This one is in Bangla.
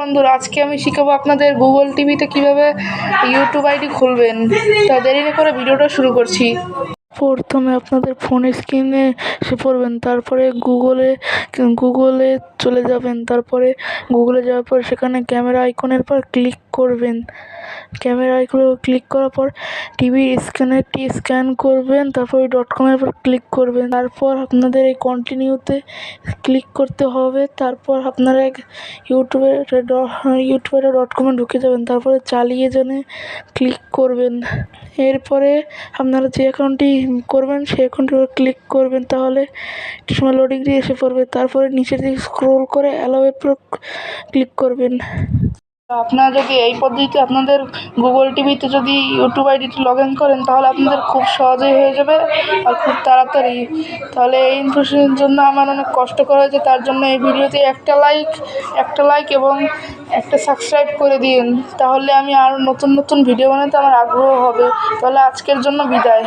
বন্ধুরা, আজকে আমি শিখাবো আপনাদের গুগল টিভিতে কীভাবে ইউটিউব আইডি খুলবেন। তা দেরি না করে ভিডিওটা শুরু করছি। প্রথমে আপনাদের ফোন স্ক্রিনে এসে পড়বেন, তারপরে গুগলে গুগলে চলে যাবেন, তারপরে গুগলে যাওয়ার পর সেখানে ক্যামেরা আইকনের পর ক্লিক করবেন। ক্যামেরা আইকনে ক্লিক করার পর টিভির স্ক্যানারটি স্ক্যান করবেন, তারপর ওই ডট কমের উপর ক্লিক করবেন। তারপর আপনাদের এই কন্টিনিউতে ক্লিক করতে হবে, তারপর আপনারা এক ইউটিউবে ইউটিউবে ডট কমে ঢুকে যাবেন, তারপরে চালিয়ে জানে ক্লিক করবেন। এরপরে আপনারা যে অ্যাকাউন্টটি করবেন সেই অ্যাকাউন্টের উপর ক্লিক করবেন, তাহলে একটু সময় লোডিং দিয়ে এসে পড়বে। তারপরে নিচের দিকে স্ক্রোল করে অ্যালাউয়ের উপর ক্লিক করবেন। আপনারা যদি এই পদ্ধতিতে আপনাদের গুগল টিভিতে যদি ইউটিউব আইডিটি লগ ইন করেন, তাহলে আপনাদের খুব সহজেই হয়ে যাবে আর খুব তাড়াতাড়ি। তাহলে এই ইনফরমেশনের জন্য আমার অনেক কষ্ট করা হয়েছে, তার জন্য এই ভিডিওতে একটা লাইক একটা লাইক এবং একটা সাবস্ক্রাইব করে দিন। তাহলে আমি আরও নতুন নতুন ভিডিও বানাতে আমার আগ্রহ হবে। তাহলে আজকের জন্য বিদায়।